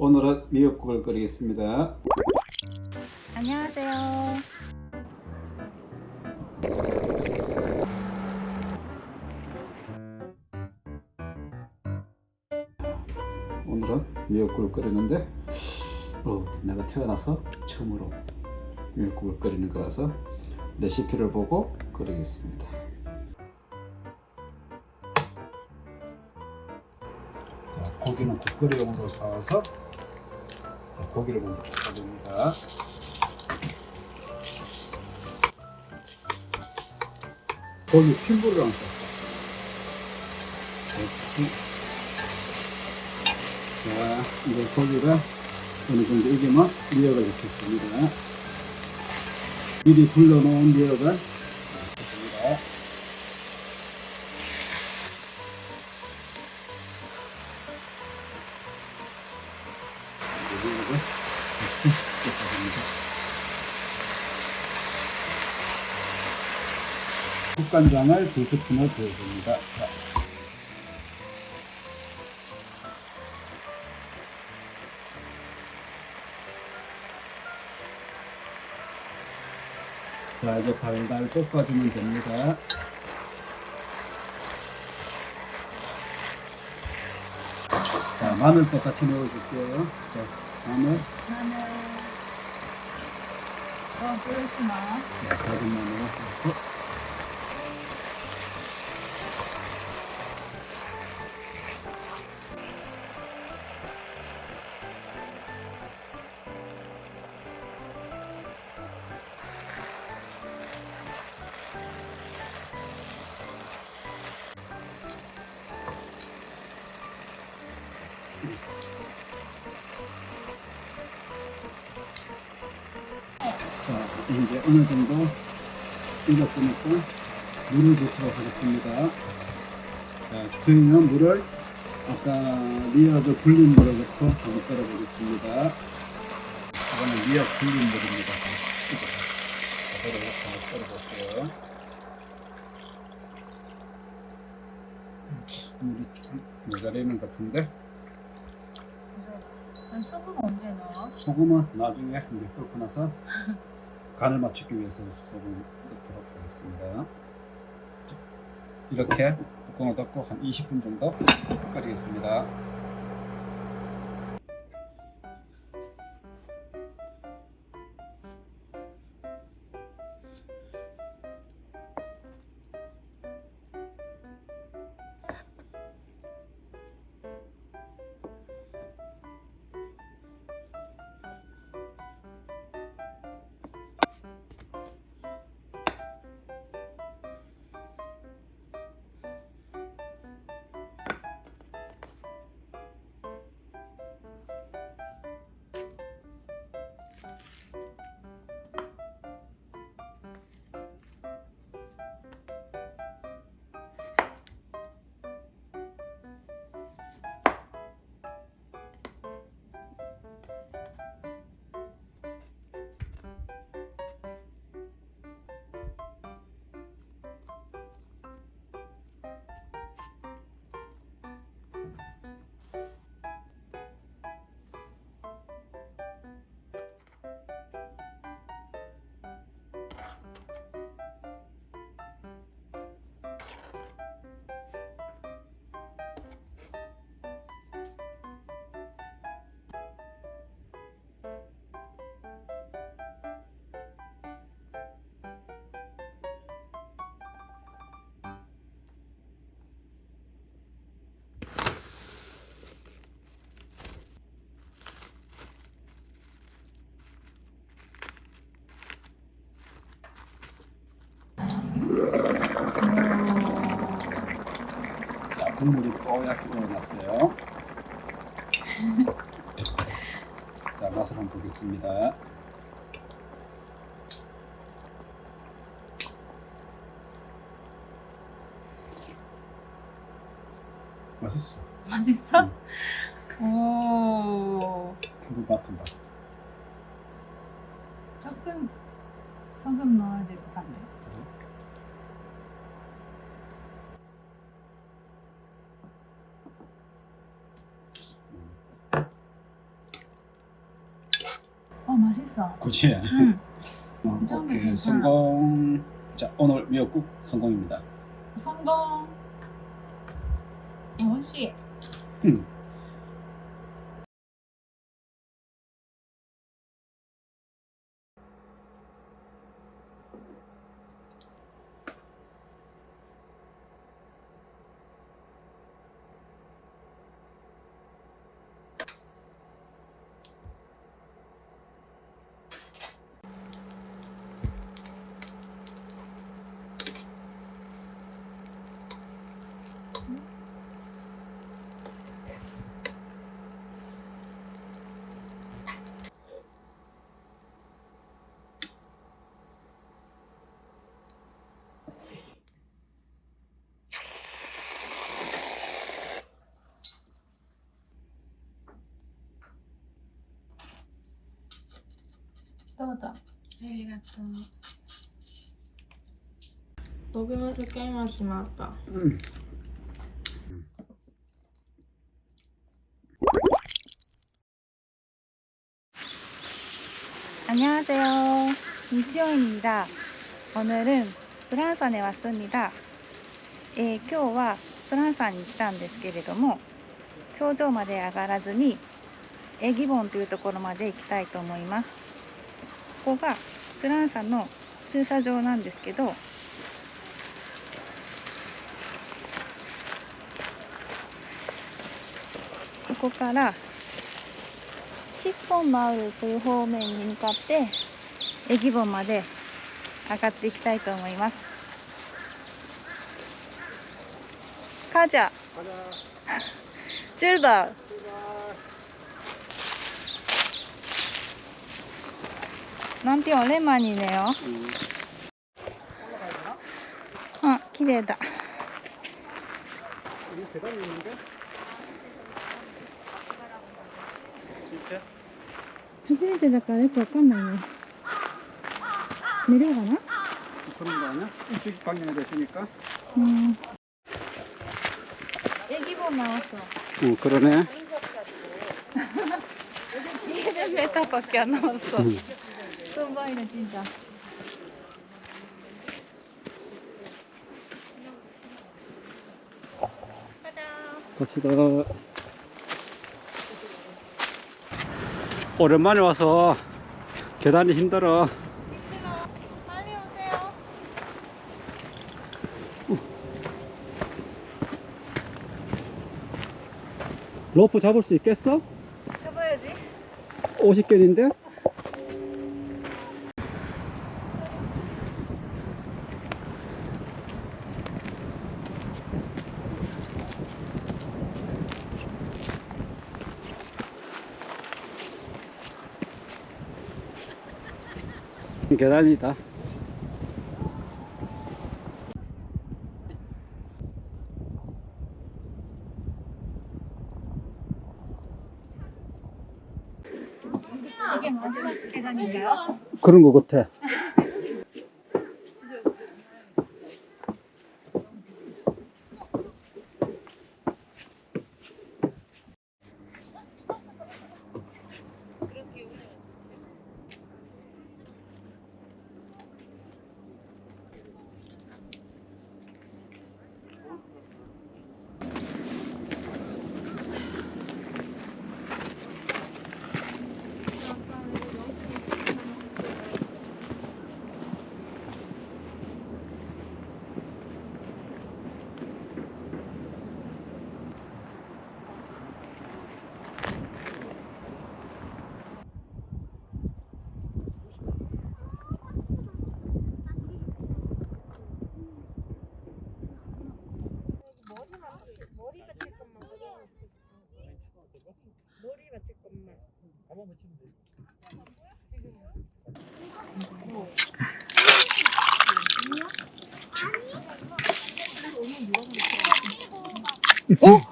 오늘은 미역국을 끓이겠습니다. 안녕하세요. 오늘은 미역국을 끓이는데 어, 내가 태어나서 처음으로 미역국을 끓이는 거라서 레시피를 보고 끓이겠습니다. 자, 고기는 국끓이용으로 사와서 자, 고기를 먼저 볶아줍니다. 고기 핀불을 안. 자, 이제 고기가 어느 정도 익으면 미역을 넣겠습니다. 미리 불러놓은 미역을 국간장을 두 스푼을 부어줍니다. 자, 자 이제 달달 볶아주면 됩니다. 자 마늘 똑같이 넣어줄게요. 자 마늘, 나는 어, 그렇구나. 자 다진 마늘 넣고 이제 어느 정도 익었으니까 물을 붓도록 하겠습니다. 자 저희는 물을 아까 미역을 불린 물을 넣고 한번 끓여보겠습니다. 이거는 미역 불린 물입니다. 그대로 한번 끓여볼게요. 물이 좀 모자라는 것 같은데 그럼 소금 언제 넣어? 소금은 나중에 이제 끓고 나서 간을 맞추기 위해서 소금 넣도록 하겠습니다. 이렇게 뚜껑을 덮고 한 20분 정도 끓이겠습니다. 국물이 뽀얗게 올라났어요. 자, 맛을 한번 보겠습니다. 맛있어. 맛있어? 응. 오. 이거 맛 한번. 조금 소금 넣어야 될 것 같아. 맛있어. 그치? 응. 어, 좀 오케이 괜찮아. 성공 자 오늘 미역국 성공입니다 성공. 맛있어. 음. 도우ぞ. ありがとう。僕も使いましまった。 음. 안녕하세요. 이지영입니다. 오늘은 프랑산에 왔습니다. えー今日はフランサンに来たんですけれども頂上まで上がらずにエギボンというところまで行きたいと思います ここがフランサンの駐車場なんですけどここからシッポンマウルという方面に向かってエギボンまで上がっていきたいと思います。カーチャ출발 남편 오랜만이네요 아, 기대다 여기 계단이 있는데? 진짜? 初めてだからよくわかんないね寝れるかな 그런 거 아니야? 이쪽 방향에 됐으니까 음. 애기보 나왔어 응 그러네 200m밖에 안 남았어 응. 끔바이네 진짜 갑시다. 오랜만에 와서 계단이 힘들어. 빨리 오세요. 로프 잡을 수 있겠어? 해봐야지. 50개인데? 계단이다. 이게 마지막 계단인가요? 그런 거 같아.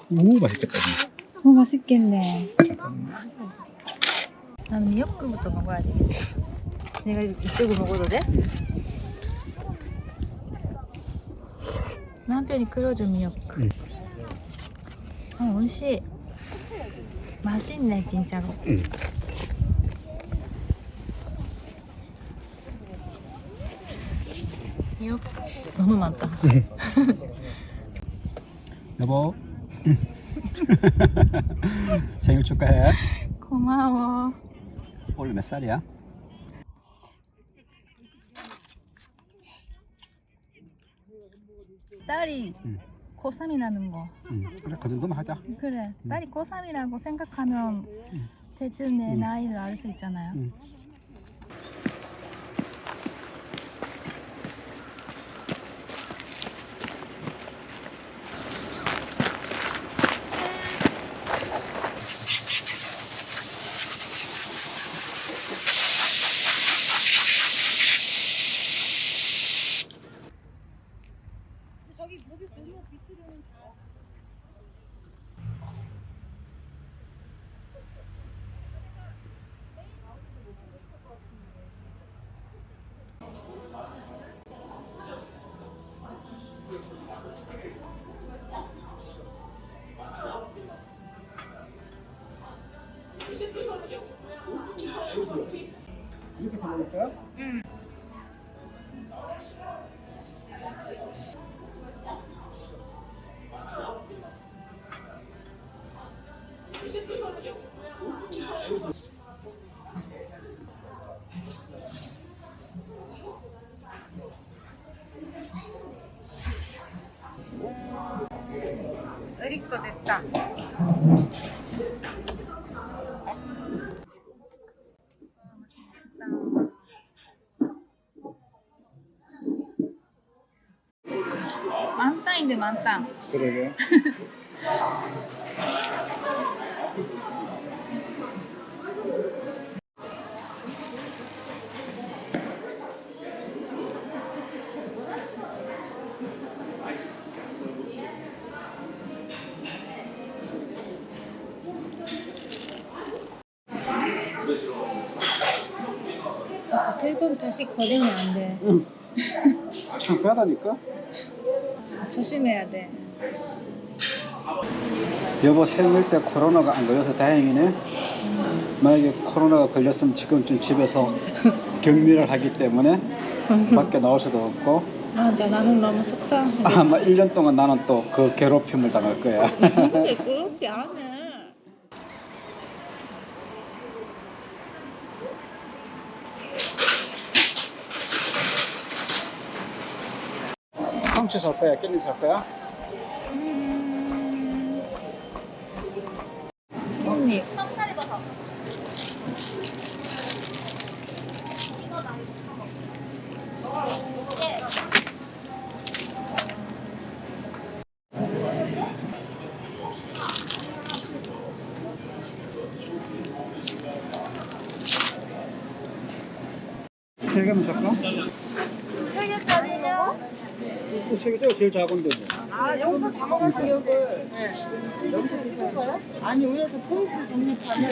もう맛있겠다 너무 맛있겠 네. 나는 미역국부터 먹어야 되겠 다. 내가 이쪽을 먹어도 돼? 남편이 끓여준 미역 국. 응. 어, 맛 있. 맛있네 진짜 로. 응. 미역 너무 많 다. 여 보. 생일 축하해. 고마워. 올해 몇 살이야? 딸이 응. 고3이라는 거. 응. 그래 그 정도만 하자. 그래. 딸이 고3이라고 생각하면 대충 내 응. 나이를 알 수 있잖아요. 응. 이렇게 거야? 우리 인데 만땅. 그러게. 대본 다시 거리면 안 돼. 응. 창피하다니까. 조심해야 돼. 여보 생일 때 코로나가 안 걸려서 다행이네. 만약에 코로나가 걸렸으면 지금쯤 집에서 격리를 하기 때문에 밖에 나올 수도 없고 맞아, 나는 너무 속상해. 아마 1년 동안 나는 또 그 괴롭힘을 당할 거야. 근데 그렇게 안 해. 상추 살 거야? 깻잎 살 거야? 언니. 세 개만 살까? 세 개짜리요? 세 개짜리 제일 작은데 뭐. 아, 여기서 다 먹을 기억을. 네. 여기서 찍은 거요? 아니, 위에서 포인트 정립하면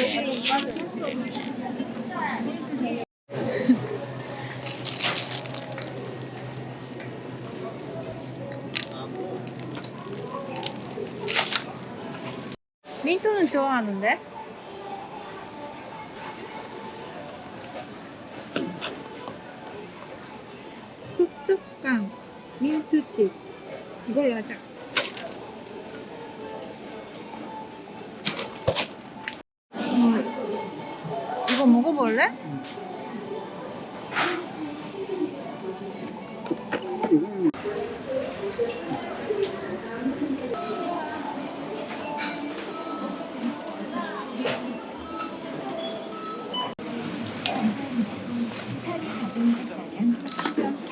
민트는 좋아하는데? 민트칩 이걸로 하자. 음, 이거 먹어볼래? 이거는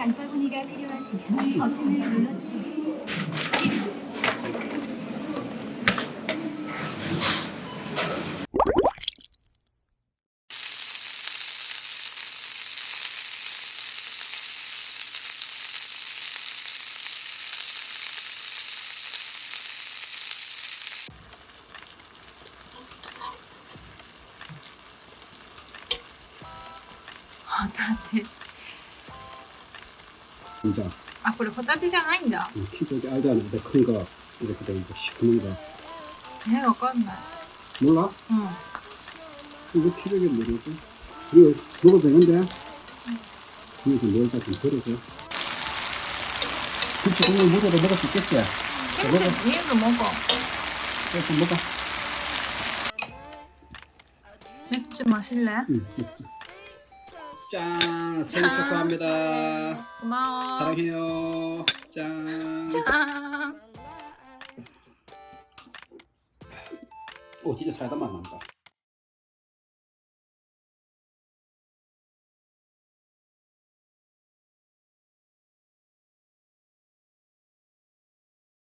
장바구니가 필요하시면 버튼을 눌러주세요. 아, 호타테 진짜 あこれホタテじゃないんだ 키 저기 알잖아. 근데 큰 거, 이렇게 돼 있고 시커먼 거. えわかんない 몰라? うん 이거 키 저기 뭐지? 이거 먹어도 되는데? 이거 좀 열다 좀 덜어줘. 김치 국물 무조건 먹을 수 있겠지? 김치 위에서 먹어. 그래서 먹어. 맥주 마실래? 응. 짠 생일 축하합니다. 고마워. 사랑해요. 짠. 짠. 오 진짜 살다 맛난다.